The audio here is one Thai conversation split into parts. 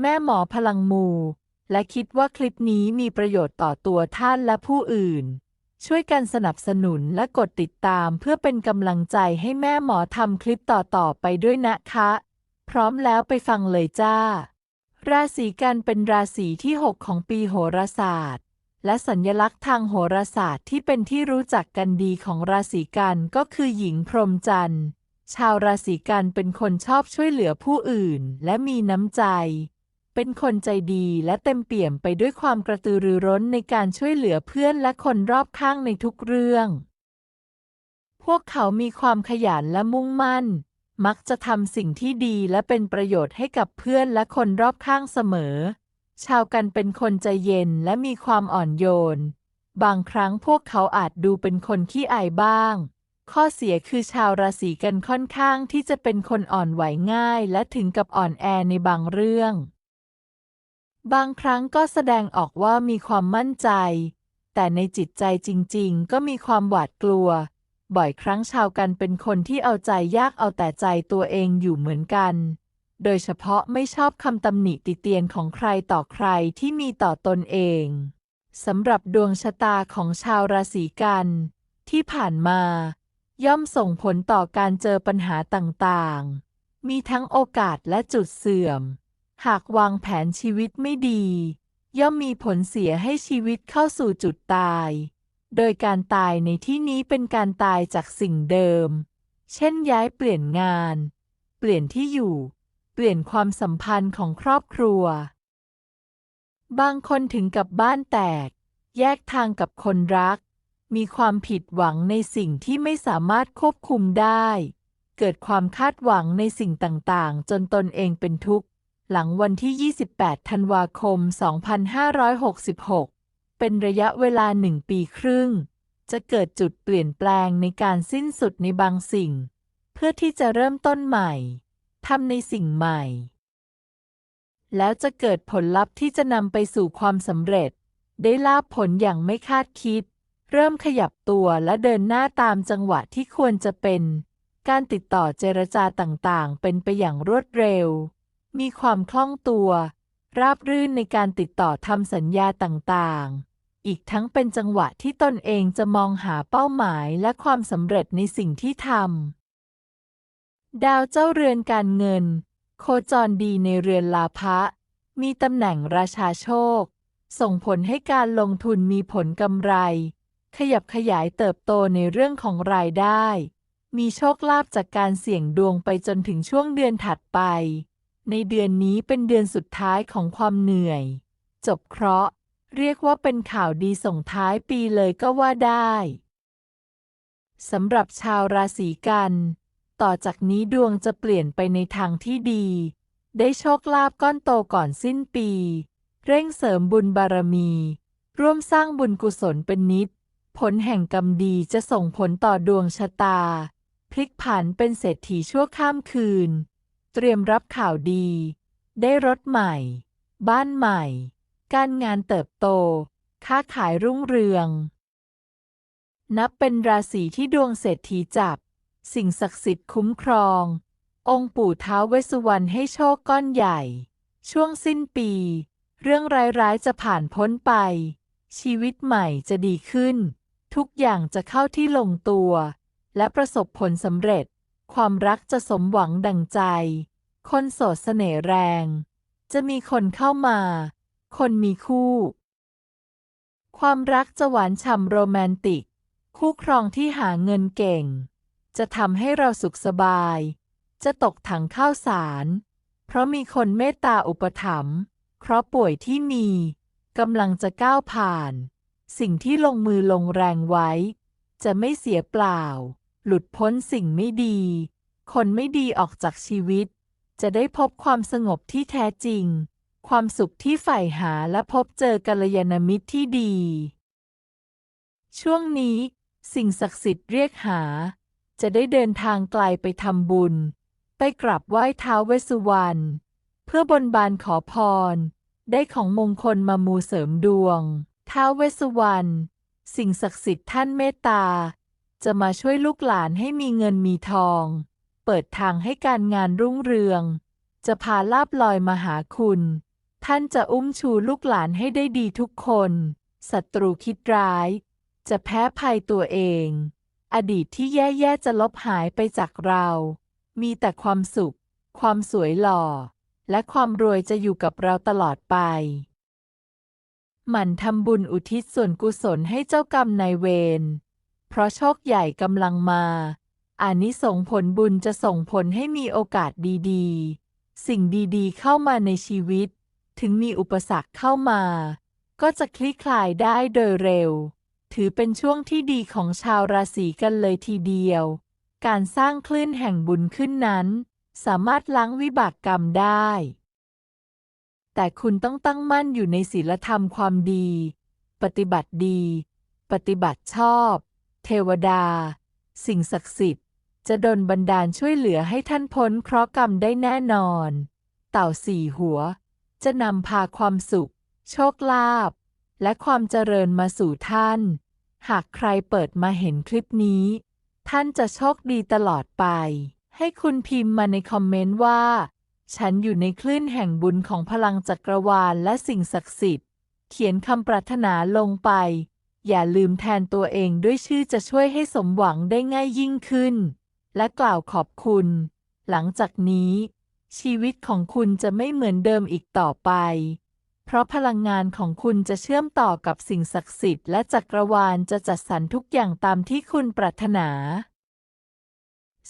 แม่หมอพลังมู และคิดว่าคลิปนี้มีประโยชน์ต่อตัวท่านและผู้อื่น ช่วยกันสนับสนุนและกดติดตามเพื่อเป็นกำลังใจให้แม่หมอทำคลิปต่อๆไปด้วยนะคะ พร้อมแล้วไปฟังเลยจ้า ราศีกันเป็นราศีที่ 6 ของปีโหราศาสตร์ และสัญลักษณ์ทางโหราศาสตร์ที่เป็นที่รู้จักกันดีของราศีกันก็คือหญิงพรหมจันทร์ ชาวราศีกันเป็นคนชอบช่วยเหลือผู้อื่น และมีน้ำใจ เป็นคนใจดีและเต็มเปี่ยมไปด้วยความกระตือรือร้นในการช่วยเหลือเพื่อนและคนรอบข้างในทุกเรื่อง พวกเขามีความขยันและมุ่งมั่น มักจะทำสิ่งที่ดีและเป็นประโยชน์ให้กับเพื่อนและคนรอบข้างเสมอ ชาวกันเป็นคนใจเย็นและมีความอ่อนโยน บางครั้งพวกเขาอาจดูเป็นคนขี้อายบ้าง ข้อเสียคือชาวราศีกันค่อนข้างที่จะเป็นคนอ่อนไหวง่าย และถึงกับอ่อนแอในบางเรื่อง บางครั้งก็แสดงออกว่ามีความมั่นใจ แต่ในจิตใจจริงๆ ก็มีความหวาดกลัว บ่อยครั้งชาวกันเป็นคนที่เอาใจยากเอาแต่ใจตัวเองอยู่เหมือนกัน โดยเฉพาะไม่ชอบคำตำหนิติเตียนของใครต่อใครที่มีต่อตนเองสำหรับดวงชะตาของชาวราศีกัน ที่ผ่านมา ย่อมส่งผลต่อการเจอปัญหาต่างๆ มีทั้งโอกาสและจุดเสื่อม หากวางแผนชีวิตไม่ดี ย่อมมีผลเสียให้ชีวิตเข้าสู่จุดตาย โดยการตายในที่นี้เป็นการตายจากสิ่งเดิม เช่นย้ายเปลี่ยนงาน เปลี่ยนที่อยู่ เปลี่ยนความสัมพันธ์ของครอบครัว บางคนถึงกับบ้านแตก แยกทางกับคนรัก มีความผิดหวังในสิ่งที่ไม่สามารถควบคุมได้ เกิดความคาดหวังในสิ่งต่างๆ จนตนเองเป็นทุกข์ หลังวันที่ 28 ธันวาคม 2566 เป็นระยะเวลาหนึ่งปีครึ่ง จะเกิดจุดเปลี่ยนแปลงในการสิ้นสุดในบางสิ่ง เพื่อที่จะเริ่มต้นใหม่ ทำในสิ่งใหม่ แล้วจะเกิดผลลัพธ์ที่จะนำไปสู่ความสำเร็จ ได้ลาบผลอย่างไม่คาดคิด เริ่มขยับตัวและเดินหน้าตามจังหวะที่ควรจะเป็น การติดต่อเจรจาต่างๆ เป็นไปอย่างรวดเร็ว มีความคล่องตัว ราบรื่นในการติดต่อทำสัญญาต่างๆ อีกทั้งเป็นจังหวะที่ตนเองจะมองหาเป้าหมายและความสำเร็จในสิ่งที่ทำ ดาวเจ้าเรือนการเงิน โคจรดีในเรือนลาภะ มีตำแหน่งราชาโชค ส่งผลให้การลงทุนมีผลกำไร ขยับขยายเติบโตในเรื่องของรายได้ มีโชคลาภจากการเสี่ยงดวงไปจนถึงช่วงเดือนถัดไป ในเดือนนี้เป็นเดือนสุดท้ายของความเหนื่อย จบเคราะห์ เรียกว่าเป็นข่าวดีส่งท้ายปีเลยก็ว่าได้สำหรับชาวราศีกัน ต่อจากนี้ดวงจะเปลี่ยนไปในทางที่ดี ได้โชคลาภก้อนโตก่อนสิ้นปี เร่งเสริมบุญบารมี ร่วมสร้างบุญกุศลเป็นนิด ผลแห่งกรรมดีจะส่งผลต่อดวงชะตา พลิกผันเป็นเศรษฐีชั่วข้ามคืน เตรียมรับข่าวดี ได้รถใหม่ บ้านใหม่ การงานเติบโต ค้าขายรุ่งเรือง นับเป็นราศีที่ดวงเศรษฐีจับ สิ่งศักดิ์สิทธิ์คุ้มครอง องค์ปู่ท้าวเวสสุวรรณให้โชคก้อนใหญ่ ช่วงสิ้นปี เรื่องร้ายๆจะผ่านพ้นไป ชีวิตใหม่จะดีขึ้น ทุกอย่างจะเข้าที่ลงตัว และประสบผลสำเร็จ ความรักจะสมหวังดังใจ คนโสดเสน่ห์แรง จะมีคนเข้ามา คนมีคู่ ความรักจะหวานฉ่ำโรแมนติก คู่ครองที่หาเงินเก่ง จะทำให้เราสุขสบาย จะตกถังข้าวสาร เพราะมีคนเมตตาอุปถัมภ์เพราะป่วยที่มีกำลังจะก้าวผ่าน สิ่งที่ลงมือลงแรงไว้ จะไม่เสียเปล่า หลุดพ้นสิ่งไม่ดี คนไม่ดีออกจากชีวิต จะได้พบความสงบที่แท้จริง ความสุขที่ใฝ่หาและพบเจอกัลยาณมิตรที่ดี ช่วงนี้ สิ่งศักดิ์สิทธิ์เรียกหา จะได้เดินทางไกลไปทำบุญ ไปกราบไหว้ท้าวเวสสุวรรณเพื่อบนบานขอพร ได้ของมงคลมามูเสริมดวงท้าวเวสสุวรรณสิ่งศักดิ์สิทธิ์ท่านเมตตา จะมาช่วยลูกหลานให้มีเงินมีทอง เปิดทางให้การงานรุ่งเรือง จะพาลาบลอยมาหาคุณ ท่านจะอุ้มชูลูกหลานให้ได้ดีทุกคนศัตรูคิดร้าย จะแพ้ภัยตัวเอง อดีตที่แย่ๆจะลบหายไปจากเรา มีแต่ความสุข ความสวยหล่อ และความรวยจะอยู่กับเราตลอดไปหมั่นทำบุญอุทิศส่วนกุศลให้เจ้ากรรมนายเวร เพราะโชคใหญ่กำลังมาอานิสงส์ผลบุญจะส่งผลให้มีโอกาสดีๆ สิ่งดีๆ เข้ามาในชีวิต ถึงมีอุปสรรคเข้ามา ก็จะคลี่คลายได้โดยเร็ว ถือเป็นช่วงที่ดีของชาวราศีกันเลยทีเดียว การสร้างคลื่นแห่งบุญขึ้นนั้น สามารถล้างวิบากกรรมได้ แต่คุณต้องตั้งมั่นอยู่ในศีลธรรมความดี ปฏิบัติดี ปฏิบัติชอบ เทวดา สิ่งศักดิ์สิทธิ์ จะดลบันดาลช่วยเหลือให้ท่านพ้นเคราะห์กรรมได้แน่นอน เต่าสี่หัว จะนำพาความสุข โชคลาภและความเจริญมาสู่ท่าน หากใครเปิดมาเห็นคลิปนี้ ท่านจะโชคดีตลอดไป ให้คุณพิมพ์มาในคอมเมนต์ว่า ฉันอยู่ในคลื่นแห่งบุญของพลังจักรวาลและสิ่งศักดิ์สิทธิ์ เขียนคำปรารถนาลงไป อย่าลืมแทนตัวเองด้วยชื่อจะช่วยให้สมหวังได้ง่ายยิ่งขึ้น และกล่าวขอบคุณ หลังจากนี้ ชีวิตของคุณจะไม่เหมือนเดิมอีกต่อไป เพราะพลังงานของคุณจะเชื่อมต่อกับสิ่งศักดิ์สิทธิ์และจักรวาลจะจัดสรรทุกอย่างตามที่คุณปรารถนา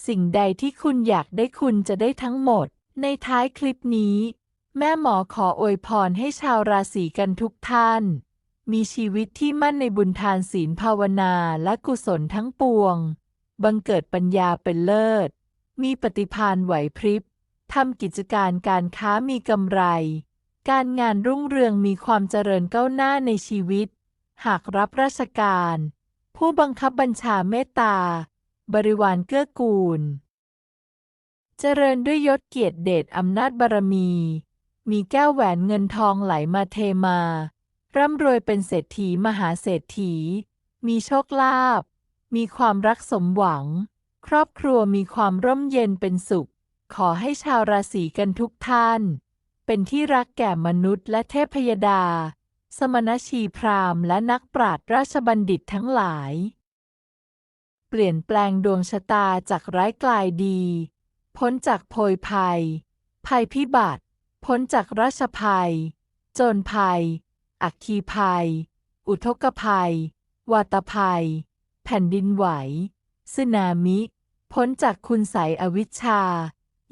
สิ่งใดที่คุณอยากได้คุณจะได้ทั้งหมด ในท้ายคลิปนี้ แม่หมอขออวยพรให้ชาวราศีกันทุกท่าน มีชีวิตที่มั่นในบุญทานศีลภาวนาและกุศลทั้งปวง บังเกิดปัญญาเป็นเลิศ มีปฏิภาณไหวพริบทำกิจการการค้ามีกำไร การงานรุ่งเรืองมีความเจริญก้าวหน้าในชีวิต หากรับราชการ ผู้บังคับบัญชาเมตตา บริวารเกื้อกูล เจริญด้วยยศเกียรติเดชอำนาจบารมี มีแก้วแหวนเงินทองไหลมาเทมา ร่ำรวยเป็นเศรษฐีมหาเศรษฐี มีโชคลาภ มีความรักสมหวัง ครอบครัวมีความร่มเย็นเป็นสุข ขอให้ชาวราศีกันทุกท่าน เป็นที่รักแก่มนุษย์และเทพยดา สมณชีพราหมณ์และนักปราชญ์ราชบัณฑิตทั้งหลาย เปลี่ยนแปลงดวงชะตาจากร้ายกลายดี พ้นจากโพยภัย ภัยพิบัติ พ้นจากราชภัย โจรภัย อัคคีภัย อุทกภัย วาตภัย แผ่นดินไหว สึนามิ พ้นจากคุณไสยอวิชชา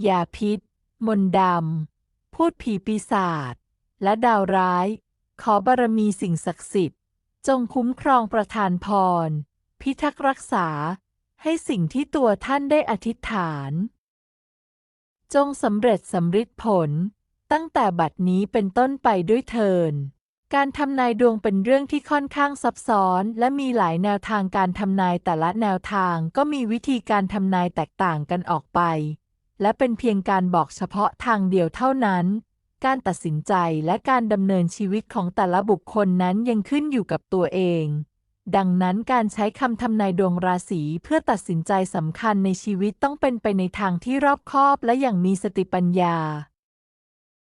ยาพิษ มนดำ พูดผีปีศาจ และดาวร้าย ขอบารมีสิ่งศักดิ์สิทธิ์ จงคุ้มครองประทานพร พิทักษ์รักษา ให้สิ่งที่ตัวท่านได้อธิษฐาน จงสำเร็จสำฤทธิ์ผล ตั้งแต่บัดนี้เป็นต้นไปด้วยเทิน การทำนายดวงเป็นเรื่องที่ค่อนข้างซับซ้อน และมีหลายแนวทางการทำนายแต่ละแนวทางก็มีวิธีการทำนายแตกต่างกันออกไป และเป็นเพียงการบอกเฉพาะทางเดียวเท่านั้น การตัดสินใจและการดำเนินชีวิตของแต่ละบุคคลนั้นยังขึ้นอยู่กับตัวเอง ดังนั้นการใช้คำทำนายดวงราศีเพื่อตัดสินใจสำคัญในชีวิตต้องเป็นไปในทางที่รอบคอบและอย่างมีสติปัญญา